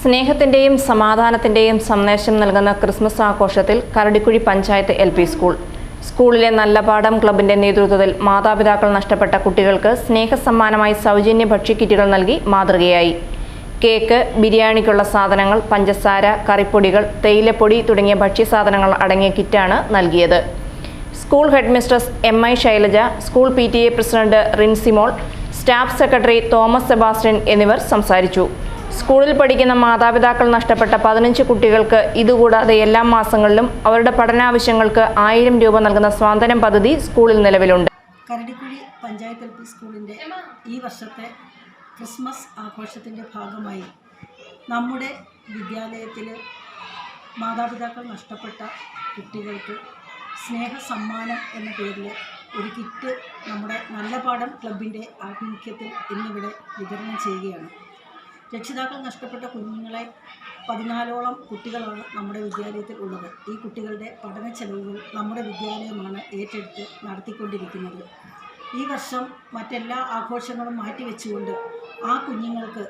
സ്നേഹത്തിന്റെയും സമാധാനത്തിന്റെയും സന്ദേശം നൽകുന്ന ക്രിസ്മസ് ആഘോഷത്തിൽ Karadikuzhi panchayat L P school. സ്കൂളിലെ നല്ല പാഠം നേതൃത്വത്തിൽ മാതാപിതാക്കൾ നഷ്ടപ്പെട്ട കുട്ടികൾക്ക് സ്നേഹസമ്മാനമായി സൗജന്യ ഭക്ഷ്യക്കിറ്റുകൾ നൽകി മാതൃകയായി. കേക്ക് ബിരിയാണിക്കുള്ള സാധനങ്ങൾ പഞ്ചസാര കറിപ്പൊടികൾ തേയിലപ്പൊടി തുടങ്ങിയ ഭക്ഷ്യസാധനങ്ങൾ അടങ്ങിയ കിറ്റാണ് നൽകിയത്. School headmistress M I Shailaja school P T A president Rincymol staff secretary Thomas Sebastian എന്നിവർ സംസാരിച്ചു. സ്കൂളിൽ പഠിക്കുന്ന മാതാപിതാക്കൾ നഷ്ടപ്പെട്ട പതിനഞ്ച് കുട്ടികൾക്ക് ഇതുകൂടാതെ എല്ലാ മാസങ്ങളിലും അവരുടെ പഠനാവശ്യങ്ങൾക്ക് ആയിരം രൂപ നൽകുന്ന സ്വാതന്ത്ര്യം പദ്ധതി സ്കൂളിൽ നിലവിലുണ്ട്. കരടിക്കുഴി പഞ്ചായത്ത് എൽ പി സ്കൂളിന്റെ ഈ വർഷത്തെ ക്രിസ്മസ് ആഘോഷത്തിന്റെ ഭാഗമായി നമ്മുടെ വിദ്യാലയത്തിൽ മാതാപിതാക്കൾ നഷ്ടപ്പെട്ട കുട്ടികൾക്ക് സ്നേഹ സമ്മാനം എന്ന പേരിൽ ഒരു കിറ്റ് നമ്മുടെ നല്ല പാഠം ക്ലബിന്റെ ആഭിമുഖ്യത്തിൽ ഇന്നിവിടെ വിതരണം ചെയ്യുകയാണ്. രക്ഷിതാക്കൾ നഷ്ടപ്പെട്ട കുഞ്ഞുങ്ങളെ പതിനാലോളം കുട്ടികളാണ് നമ്മുടെ വിദ്യാലയത്തിൽ ഉള്ളത്. ഈ കുട്ടികളുടെ പഠന ചെലവുകൾ നമ്മുടെ വിദ്യാലയമാണ് ഏറ്റെടുത്ത് നടത്തിക്കൊണ്ടിരിക്കുന്നത്. ഈ വർഷം മറ്റെല്ലാ ആഘോഷങ്ങളും മാറ്റിവെച്ചുകൊണ്ട് ആ കുഞ്ഞുങ്ങൾക്ക്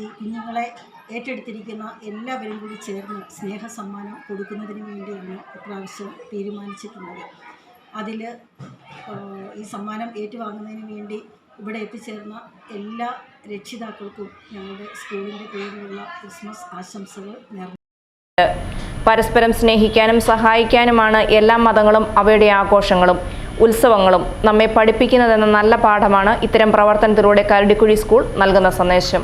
ഈ കുഞ്ഞുങ്ങളെ ഏറ്റെടുത്തിരിക്കുന്ന എല്ലാവരും കൂടി ചേർന്ന് സ്നേഹ സമ്മാനം കൊടുക്കുന്നതിന് വേണ്ടിയാണ് ഇപ്രാവശ്യം തീരുമാനിച്ചിട്ടുള്ളത്. അതിൽ ഈ സമ്മാനം ഏറ്റുവാങ്ങുന്നതിന് വേണ്ടി ഇവിടെ എത്തിച്ചേർന്ന എല്ലാ രക്ഷിതാക്കൾക്കും ഞങ്ങളുടെ സ്കൂളിന്റെ പേരിലുള്ള ക്രിസ്മസ് ആശംസകൾ നേർന്നു. പരസ്പരം സ്നേഹിക്കാനും സഹായിക്കാനുമാണ് എല്ലാ മതങ്ങളും അവയുടെ ആഘോഷങ്ങളും ഉത്സവങ്ങളും നമ്മെ പഠിപ്പിക്കുന്നതെന്ന നല്ല പാഠമാണ് ഇത്തരം പ്രവർത്തനത്തിലൂടെ കരടിക്കുഴി സ്കൂൾ നൽകുന്ന സന്ദേശം.